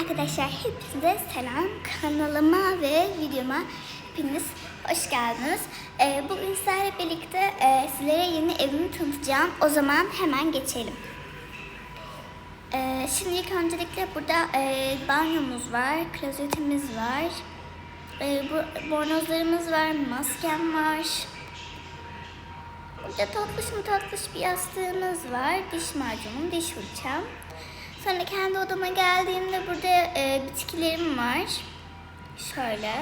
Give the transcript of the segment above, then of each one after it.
Arkadaşlar hepinize selam. Kanalıma ve videoma hepiniz hoş geldiniz. Ee, bugün sizlerle birlikte e, sizlere yeni evimi tanıtacağım. O zaman hemen geçelim. Ee, şimdi ilk öncelikle burada e, banyomuz var, klozetimiz var. E, bornozlarımız var, maskem var. Burada tatlış mı tatlış bir yastığımız var. Diş macunum, diş fırçam. Sonra kendi odama geldiğimde burada e, bitkilerim var. Şöyle.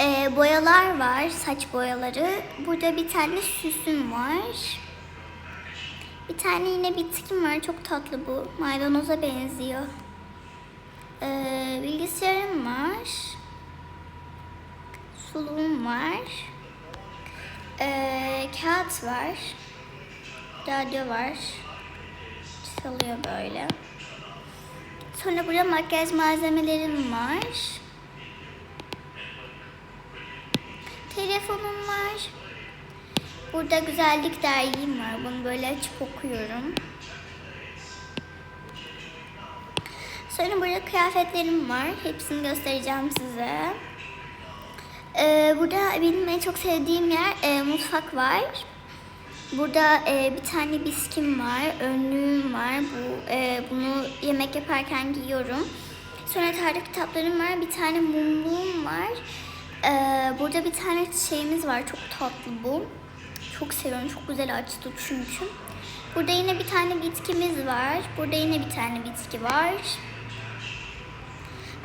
E, boyalar var, saç boyaları. Burada bir tane süsüm var. Bir tane yine bitkim var, çok tatlı bu. Maydanoza benziyor. E, bilgisayarım var. Suluğum var. Ee, kağıt var. Radyo var. Çalıyor böyle. Sonra burada makyaj malzemelerim var. Telefonum var. Burada güzellik dergim var. Bunu böyle açıp okuyorum. Sonra burada kıyafetlerim var. Hepsini göstereceğim size. Ee, burada benim en çok sevdiğim yer e, mutfak var. Burada e, bir tane biskim var, önlüğüm var. Bu e, bunu yemek yaparken giyiyorum. Sonra tarih kitaplarım var, bir tane mumluğum var. Ee, burada bir tane şeyimiz var, çok tatlı bu. Çok seviyorum, çok güzel açtı çünkü. Burada yine bir tane bitkimiz var. Burada yine bir tane bitki var.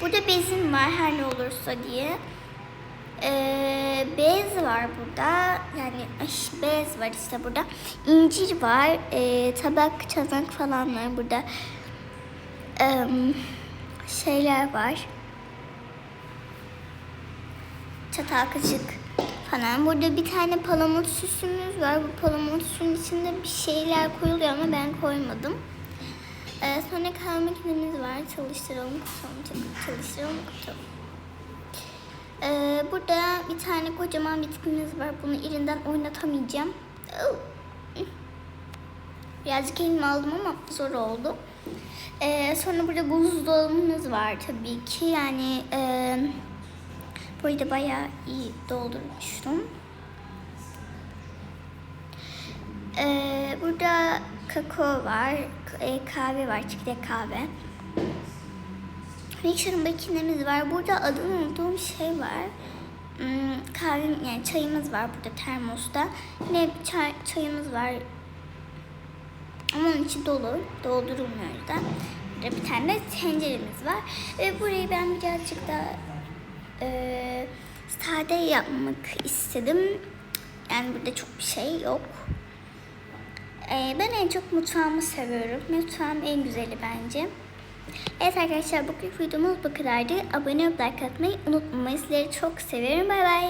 Burada bezim var her ne olursa diye. Ee, bez var burada. Yani ay, bez var işte burada. İncir var. Ee, tabak, çanak falan var burada. Ee, şeyler var. Çatal kaşık falan. Burada bir tane palamut süsümüz var. Bu palamut süsünün içinde bir şeyler koyuluyor ama ben koymadım. Ee, sonra kahve makinemiz var. Çalıştıralım, kutalım, çalıştıralım, kutalım. Burada bir tane kocaman bitkimiz var. Bunu elinden oynatamayacağım. Birazcık elime aldım ama zor oldu. Ee, sonra burada buzdolabımız var tabii ki. Yani e, burayı da bayağı iyi doldurmuştum. Ee, burada kakao var, e, kahve var, çikolata kahve. Mixer makinemiz var. Burada adını unuttuğum şey var. Hmm, kahve, yani çayımız var burada termosta. Yine çay, çayımız var. Ama onun içi dolu. Doldurulmuyor yüzden. Burada bir tane de tenceremiz var. Ve burayı ben birazcık daha e, sade yapmak istedim. Yani burada çok bir şey yok. E, ben en çok mutfağımı seviyorum. Mutfağım en güzeli bence. Evet arkadaşlar bugün videomuz bu kadardı. Abone olup like atmayı unutmayın. Sizleri çok seviyorum. Bay bay.